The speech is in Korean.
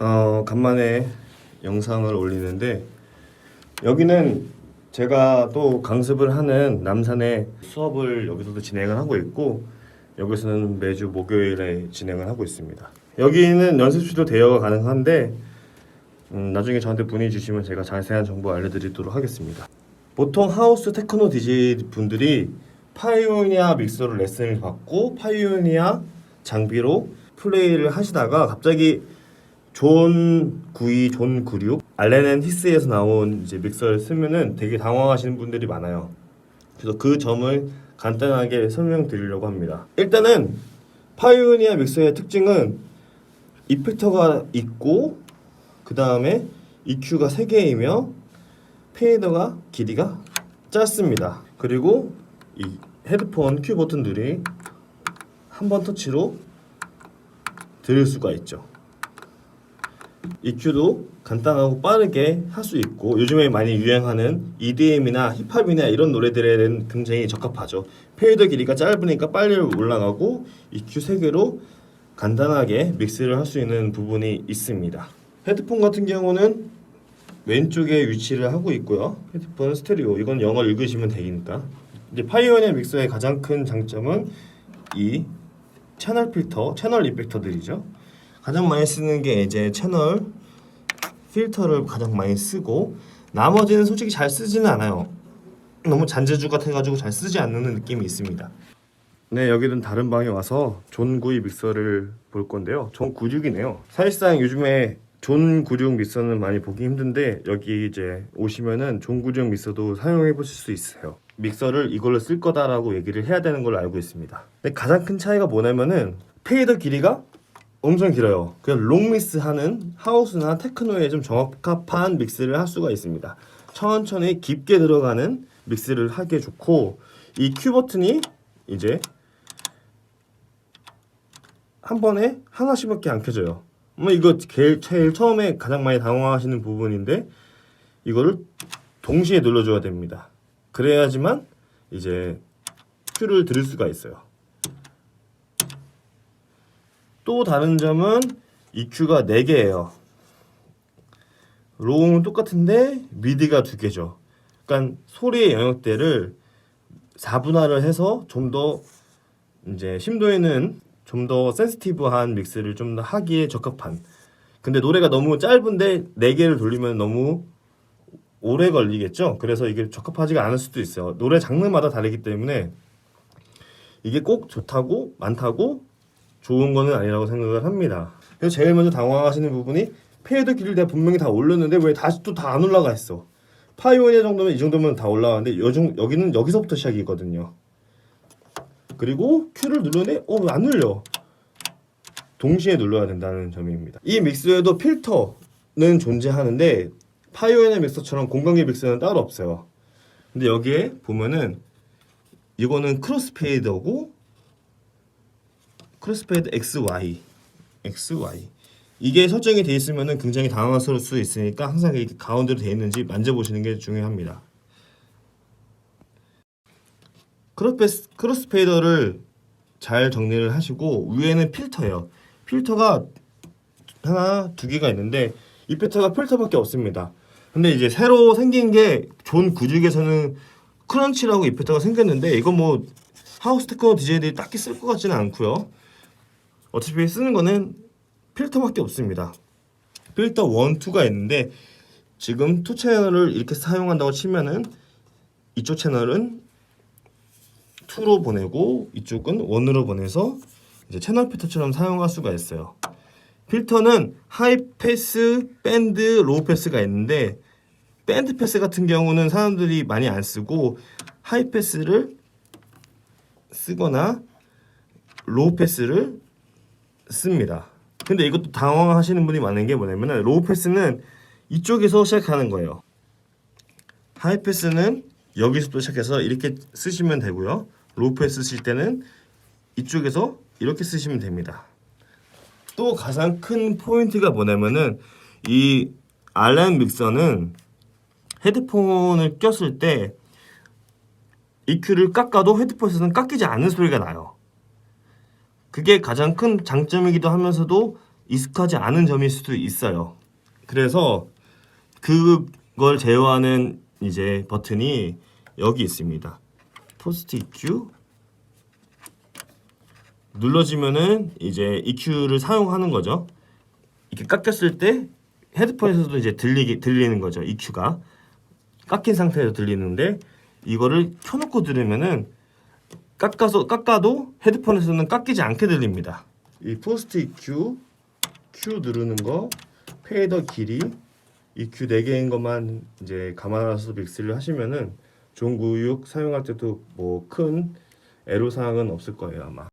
어, 간만에 영상을 올리는데 여기는 제가 또 강습을 하는 남산에 수업을 여기서도 진행을 하고 있고 여기서는 매주 목요일에 진행을 하고 있습니다. 여기는 연습실도 대여가 가능한데 음, 나중에 저한테 문의 주시면 제가 자세한 정보 알려드리도록 하겠습니다. 보통 하우스 테크노 DJ 분들이 파이오니아 믹서로 레슨을 받고 파이오니아 장비로 플레이를 하시다가 갑자기 존 92, 존 96, 알렌 앤 히스에서 나온 이제 믹서를 쓰면은 되게 당황하시는 분들이 많아요. 그래서 그 점을 간단하게 설명드리려고 합니다. 일단은 파이오니아 믹서의 특징은 이펙터가 있고 그 다음에 EQ가 3개이며 페이더가 길이가 짧습니다. 그리고 이 헤드폰 큐 버튼들이 한 번 터치로 들을 수가 있죠. EQ도 간단하고 빠르게 할 수 있고 요즘에 많이 유행하는 EDM이나 힙합이나 이런 노래들에는 굉장히 적합하죠. 페이더 길이가 짧으니까 빨리 올라가고 EQ 3개로 간단하게 믹스를 할 수 있는 부분이 있습니다. 헤드폰 같은 경우는 왼쪽에 위치를 하고 있고요. 헤드폰 스테레오 이건 영어 읽으시면 되니까. 이제 파이오니아 믹서의 가장 큰 장점은 이 채널 필터, 채널 이펙터들이죠. 가장 많이 쓰는 게 이제 채널 필터를 가장 많이 쓰고 나머지는 솔직히 잘 쓰지는 않아요. 너무 잔재주 같아가지고 잘 쓰지 않는 느낌이 있습니다. 네, 여기는 다른 방에 와서 존92 믹서를 볼 건데요. 존 96이네요. 사실상 요즘에 존96 믹서는 많이 보기 힘든데 여기 이제 오시면은 존96 믹서도 사용해 보실 수 있어요. 믹서를 이걸로 쓸 거다라고 얘기를 해야 되는 걸로 알고 있습니다. 근데 가장 큰 차이가 뭐냐면은 페이더 길이가 엄청 길어요. 그냥 롱믹스 하는 하우스나 테크노에 좀 적합한 믹스를 할 수가 있습니다. 천천히 깊게 들어가는 믹스를 하기에 좋고 이 큐 버튼이 이제 한 번에 하나씩밖에 안 켜져요. 뭐 이거 제일, 제일 처음에 가장 많이 당황하시는 부분인데 이거를 동시에 눌러줘야 됩니다. 그래야지만 이제 큐를 들을 수가 있어요. 또 다른 점은 EQ가 4개예요. 로우는 똑같은데 미디가 2개죠. 그러니까 소리의 영역대를 4분할을 해서 좀 더 이제 심도 있는 좀 더 센시티브한 믹스를 좀 더 하기에 적합한. 근데 노래가 너무 짧은데 4개를 돌리면 너무 오래 걸리겠죠. 그래서 이게 적합하지가 않을 수도 있어요. 노래 장르마다 다르기 때문에 이게 꼭 좋다고 많다고 좋은 거는 아니라고 생각을 합니다. 그래서 제일 먼저 당황하시는 부분이 페이더 길이를 내가 분명히 다 올렸는데 왜 다시 또 다 안 올라가 있어? 파이오니아 정도면 이 정도면 다 올라가는데 요즘 여기는 여기서부터 시작이거든요. 그리고 Q를 누르는데 어안 눌려. 동시에 눌러야 된다는 점입니다. 이 믹스에도 필터는 존재하는데 파이오니아 믹서처럼 공간계 믹서는 따로 없어요. 근데 여기에 보면은 이거는 크로스 페이더고 크로스페이드 XY XY 이게 설정이 돼 있으면은 굉장히 당황스러울 수 있으니까 항상 이렇게 가운데로 돼 있는지 만져보시는 게 중요합니다. 크로스페, 크로스페이더를 잘 정리를 하시고 위에는 필터예요. 필터가 하나 두 개가 있는데 이 필터가 필터밖에 없습니다. 근데 이제 새로 생긴 게존 96에서는 크런치라고 이펙터가 생겼는데 이거 뭐 하우스 테크노 DJ들이 딱히 쓸 것 같지는 않고요. 어차피 쓰는 거는 필터밖에 없습니다. 필터 1, 2가 있는데 지금 투 채널을 이렇게 사용한다고 치면은 이쪽 채널은 2로 보내고 이쪽은 1으로 보내서 이제 채널 필터처럼 사용할 수가 있어요. 필터는 하이 패스, 밴드, 로우 패스가 있는데 밴드 패스 같은 경우는 사람들이 많이 안 쓰고 하이 패스를 쓰거나 로우 패스를 씁니다. 근데 이것도 당황하시는 분이 많은 게 뭐냐면 로우 패스는 이쪽에서 시작하는 거예요. 하이 패스는 여기서부터 시작해서 이렇게 쓰시면 되고요. 로우 패스 쓰실 때는 이쪽에서 이렇게 쓰시면 됩니다. 또 가장 큰 포인트가 뭐냐면은 이 알렌 믹서는 헤드폰을 꼈을 때 EQ를 깎아도 헤드폰에서는 깎이지 않는 소리가 나요. 그게 가장 큰 장점이기도 하면서도 익숙하지 않은 점일 수도 있어요. 그래서 그걸 제어하는 이제 버튼이 여기 있습니다. 포스트 EQ 눌러지면은 이제 EQ를 사용하는 거죠. 이렇게 깎였을 때 헤드폰에서도 이제 들리기 들리는 거죠. EQ가 깎인 상태에서 들리는데 이거를 켜놓고 들으면은 깎아서 깎아도 헤드폰에서는 깎이지 않게 들립니다. 이 포스트 EQ Q 누르는 거 페이더 길이 EQ 4개인 것만 이제 감안해서 믹스를 하시면은 좋은 구육 사용할 때도 뭐 큰 애로사항은 없을 거예요 아마